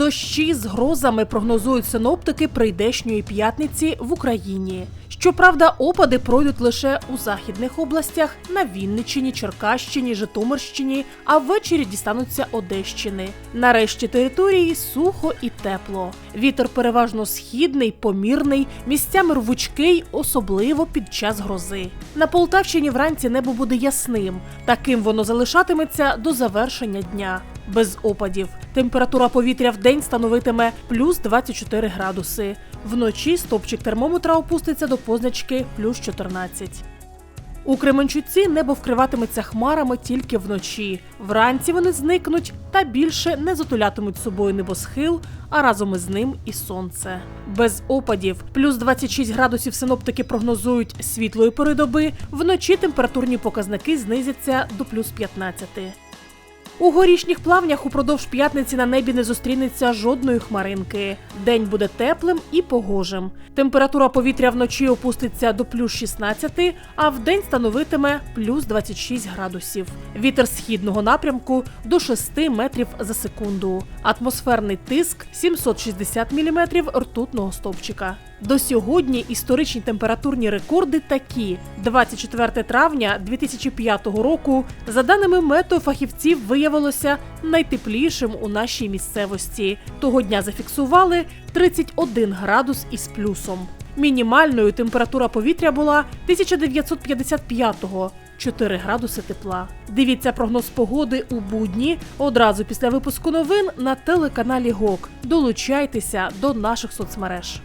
Дощі з грозами прогнозують синоптики прийдешньої п'ятниці в Україні. Щоправда, опади пройдуть лише у західних областях на Вінниччині, Черкащині, Житомирщині, а ввечері дістануться Одещини. Нарешті території сухо і тепло. Вітер переважно східний, помірний, місцями рвучкий, особливо під час грози. На Полтавщині вранці небо буде ясним. Таким воно залишатиметься до завершення дня. Без опадів. Температура повітря в день становитиме плюс 24 градуси. Вночі стопчик термометра опуститься до позначки плюс 14. У Кременчуці небо вкриватиметься хмарами тільки вночі. Вранці вони зникнуть та більше не затулятимуть собою небосхил, а разом із ним і сонце. Без опадів. Плюс 26 градусів синоптики прогнозують світлої пори доби. Вночі температурні показники знизяться до плюс 15. У горішніх плавнях упродовж п'ятниці на небі не зустрінеться жодної хмаринки. День буде теплим і погожим. Температура повітря вночі опуститься до плюс 16, а вдень становитиме плюс 26 градусів. Вітер східного напрямку до 6 метрів за секунду. Атмосферний тиск 760 міліметрів ртутного стовпчика. До сьогодні історичні температурні рекорди такі: 24 травня 2005 року, за даними метеофахівців, виявилося найтеплішим у нашій місцевості. Того дня зафіксували 31 градус із плюсом. Мінімальною температура повітря була 1955-го. 4 градуси тепла. Дивіться прогноз погоди у будні одразу після випуску новин на телеканалі ГОК. Долучайтеся до наших соцмереж.